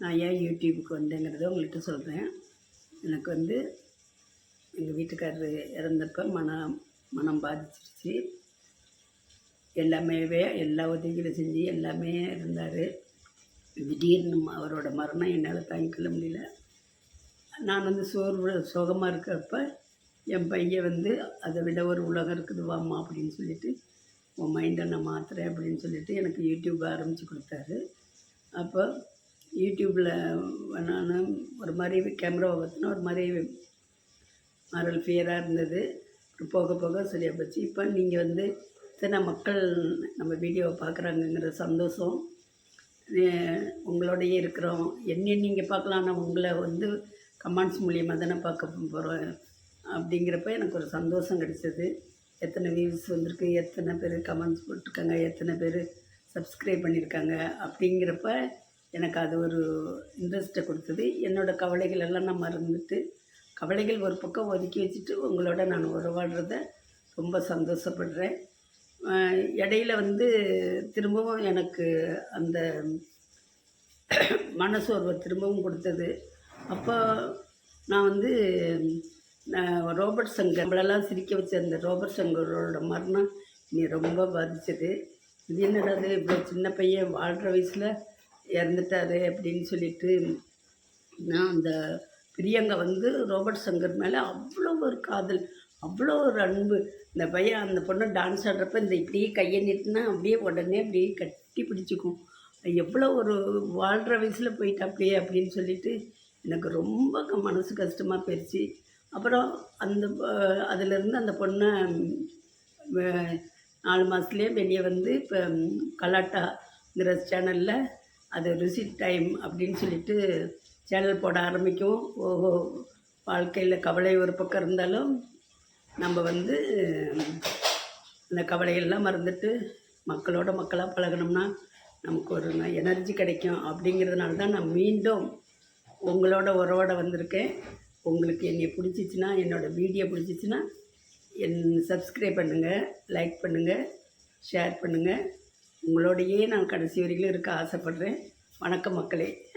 நான் ஏன் யூடியூபுக்கு வந்தேங்கிறத உங்கள்கிட்ட சொல்கிறேன் எனக்கு வந்து எங்கள் வீட்டுக்காரர் இறந்தப்ப மனம் மனம் பாதிச்சிருச்சு. எல்லாமே எல்லா உதவிகளும் செஞ்சு எல்லாமே இருந்தார். திடீர்னு அவரோட மரணம் என்னால் தாங்கிக்கொள்ள முடியல. நான் வந்து சோர்வு சோகமாக இருக்கிறப்ப என் பையன் வந்து அதை விட ஒரு உலகம் இருக்குது வாம்மா அப்படின்னு சொல்லிட்டு உன் மைண்டை நான் மாற்றுறேன் அப்படின்னு சொல்லிட்டு எனக்கு யூடியூப் ஆரம்பித்து கொடுத்தாரு. அப்போ யூடியூப்பில் நான் ஒரு மாதிரி கேமராவை பார்த்தினா ஒரு மாதிரி மாரல் ஃபியராக இருந்தது. அப்புறம் போக போக சரியாக போச்சு. இப்போ நீங்கள் வந்து இத்தனை மக்கள் நம்ம வீடியோவை பார்க்குறாங்கங்கிற சந்தோஷம் உங்களோடையே இருக்கிறோம். என்ன நீங்கள் பார்க்கலாம் உங்களை வந்து கமெண்ட்ஸ் மூலியமாக தானே பார்க்க போகிறோம் அப்படிங்கிறப்ப எனக்கு ஒரு சந்தோஷம் கிடைச்சது. எத்தனை வியூஸ் வந்திருக்கு எத்தனை பேர் கமெண்ட்ஸ் போட்டிருக்காங்க எத்தனை பேர் சப்ஸ்கிரைப் பண்ணியிருக்காங்க அப்படிங்கிறப்ப எனக்கு அது ஒரு இன்ட்ரெஸ்ட்டை கொடுத்தது. என்னோடய கவலைகள் எல்லாம் நான் மறந்துட்டு கவலைகள் ஒரு பக்கம் ஒதுக்கி வச்சுட்டு உங்களோட நான் உறவாடுறத ரொம்ப சந்தோஷப்படுறேன். இடையில வந்து திரும்பவும் எனக்கு அந்த மனசோர்வை திரும்பவும் கொடுத்தது. அப்போ நான் வந்து நான் ரோபர்ட் சங்கர் நம்மளெல்லாம் சிரிக்க வச்ச அந்த ரோபர்ட் சங்கரோட மரணம் நீ ரொம்ப பாதிச்சது. இது என்னடா இது இவ்வளோ சின்ன பையன் வாழ்கிற வயசில் இறந்துட்டாரு அப்படின்னு சொல்லிட்டு நான் அந்த பிரியங்கா வந்து ரோபர்ட் சங்கர் மேலே அவ்வளோ ஒரு காதல் அவ்வளோ ஒரு அன்பு. இந்த பையன் அந்த பொண்ணை டான்ஸ் ஆடுறப்ப இந்த இப்படியே கையை நிறுத்தினா அப்படியே உடனே அப்படியே கட்டி பிடிச்சிக்கும். எவ்வளோ ஒரு வாழ்கிற வயசில் போயிட்டாப்படியே அப்படின்னு சொல்லிட்டு எனக்கு ரொம்ப மனசு கஷ்டமாக போயிடுச்சு அப்புறம் அந்த அதிலிருந்து அந்த பொண்ணை நாலு மாதத்துலேயே வெளியே வந்து இப்போ கலாட்டாங்கிற சேனலில் அது ரிசிட் டைம் அப்படின்னு சொல்லிட்டு சேனல் போட ஆரம்பிக்கும். ஓஹோ வாழ்க்கையில் கவலை ஒரு பக்கம் இருந்தாலும் நம்ம வந்து அந்த கவலையெல்லாம் மறந்துட்டு மக்களோட மக்களாக பழகணும்னா நமக்கு ஒரு எனர்ஜி கிடைக்கும். அப்படிங்கிறதுனால தான் நான் மீண்டும் உங்களோட உறவோட வந்திருக்கேன். உங்களுக்கு என்னை பிடிச்சிச்சின்னா என்னோடய வீடியோ பிடிச்சிச்சின்னா என் சப்ஸ்கிரைப் பண்ணுங்கள் லைக் பண்ணுங்கள் ஷேர் பண்ணுங்கள் உங்களோடையே நான் கடைசி வரையிலும் இருக்க ஆசைப்பட்றேன். வணக்கம் மக்களே.